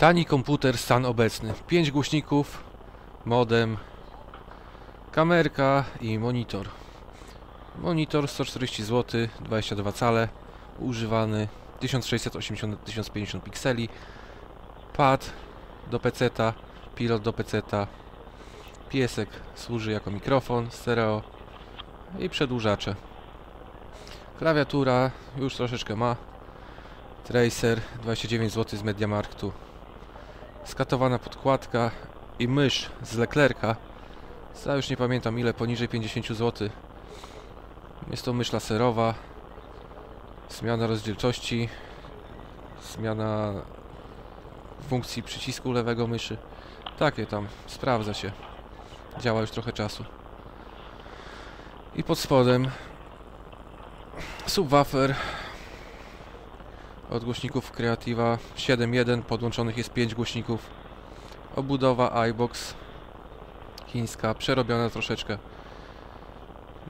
Tani komputer, stan obecny. 5 głośników, modem, kamerka i monitor. Monitor 140 zł, 22 cale, używany 1680-1050 pikseli. Pad do peceta, pilot do peceta. Piesek służy jako mikrofon stereo i przedłużacze. Klawiatura już troszeczkę ma. Tracer 29 zł z Mediamarktu. Skatowana podkładka i mysz z Leclerca. Za już nie pamiętam ile, poniżej 50 zł. Jest to mysz laserowa. Zmiana rozdzielczości. Zmiana funkcji przycisku lewego myszy. Takie tam, sprawdza się. Działa już trochę czasu. I pod spodem subwoofer od głośników Creativa 7.1 podłączonych jest 5 głośników. Obudowa iBox chińska, przerobiona troszeczkę.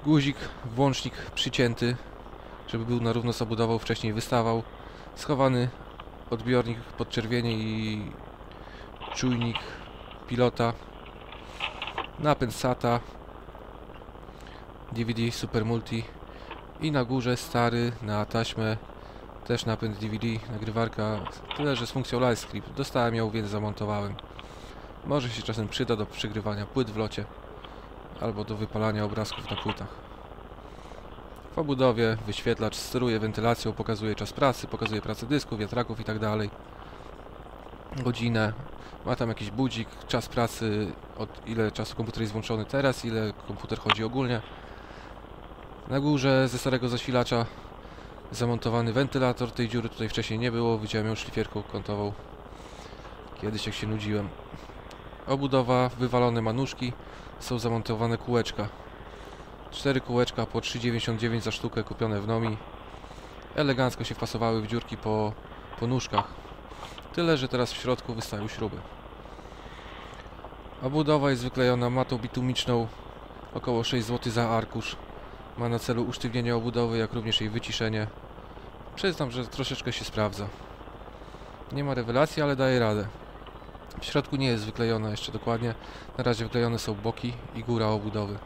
Guzik, włącznik przycięty żeby był na równo z obudową, wcześniej wystawał. Schowany odbiornik podczerwienie i czujnik pilota. Napęd SATA DVD Super Multi. I na górze stary na taśmę też napęd DVD, nagrywarka, tyle że z funkcją Live Script. Dostałem ją, więc zamontowałem. Może się czasem przyda do przegrywania płyt w locie albo do wypalania obrazków na płytach. W obudowie wyświetlacz steruje wentylacją, pokazuje czas pracy, pokazuje pracę dysku, wiatraków itd. Godzinę, ma tam jakiś budzik, czas pracy, od ile czasu komputer jest włączony teraz, ile komputer chodzi ogólnie. Na górze ze starego zasilacza zamontowany wentylator. Tej dziury tutaj wcześniej nie było. Widziałem ją szlifierką kątową. Kiedyś jak się nudziłem. Obudowa, wywalone manuszki. Są zamontowane kółeczka. Cztery kółeczka po 3,99 za sztukę kupione w Nomi. Elegancko się wpasowały w dziurki po, po nóżkach. Tyle, że teraz w środku wystają śruby. Obudowa jest wyklejona matą bitumiczną. Około 6 zł za arkusz. Ma na celu usztywnienie obudowy, jak również jej wyciszenie. Przyznam, że troszeczkę się sprawdza. Nie ma rewelacji, ale daje radę. W środku nie jest wyklejona jeszcze dokładnie. Na razie wyklejone są boki i góra obudowy.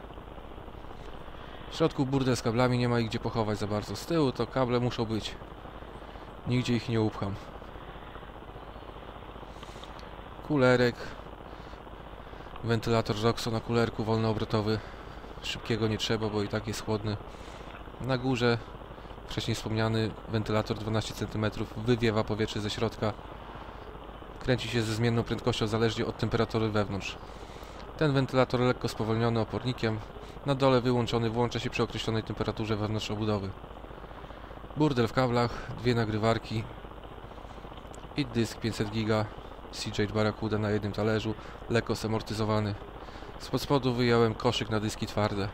W środku burdel z kablami, nie ma ich gdzie pochować za bardzo. Z tyłu to kable muszą być. Nigdzie ich nie upcham. Kulerek. Wentylator Roxo na kulerku wolnoobrotowy. Szybkiego nie trzeba, bo i tak jest chłodny. Na górze wcześniej wspomniany wentylator 12 cm wywiewa powietrze ze środka. Kręci się ze zmienną prędkością zależnie od temperatury wewnątrz. Ten wentylator lekko spowolniony opornikiem. Na dole wyłączony włącza się przy określonej temperaturze wewnątrz obudowy. Burdel w kablach, dwie nagrywarki i dysk 500 giga CJ Barracuda na jednym talerzu, lekko zamortyzowany. Spod spodu wyjąłem koszyk na dyski twarde.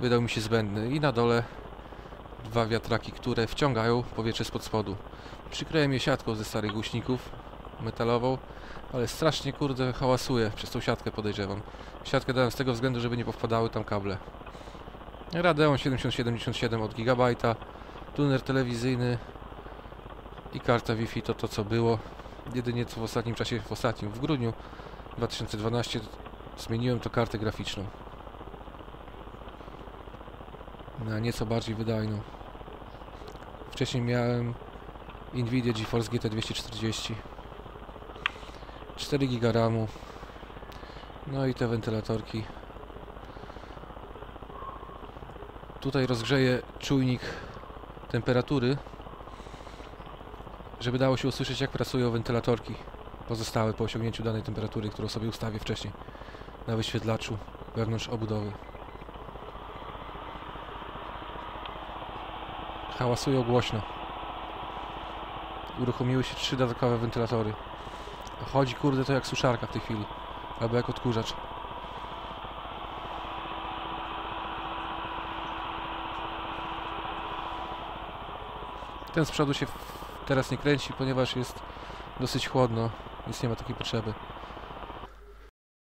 Wydał mi się zbędny i na dole dwa wiatraki, które wciągają powietrze spod spodu. Przykryłem je siatką ze starych głośników, metalową, ale strasznie kurde hałasuje przez tą siatkę podejrzewam. Siatkę dałem z tego względu, żeby nie powpadały tam kable. Radeon 7077 od Gigabajta, tuner telewizyjny i karta Wi-Fi to to co było. Jedynie co w ostatnim czasie, w ostatnim, w grudniu 2012 zmieniłem to kartę graficzną. Na nieco bardziej wydajną. Wcześniej miałem Nvidia GeForce GT 240 4 GB RAMu. No i te wentylatorki. Tutaj rozgrzeję czujnik temperatury żeby dało się usłyszeć jak pracują wentylatorki pozostałe po osiągnięciu danej temperatury, którą sobie ustawię wcześniej na wyświetlaczu wewnątrz obudowy. Hałasują głośno. Uruchomiły się trzy dodatkowe wentylatory. Chodzi kurde to jak suszarka w tej chwili. Albo jak odkurzacz. Ten z przodu się teraz nie kręci, ponieważ jest dosyć chłodno, więc nie ma takiej potrzeby.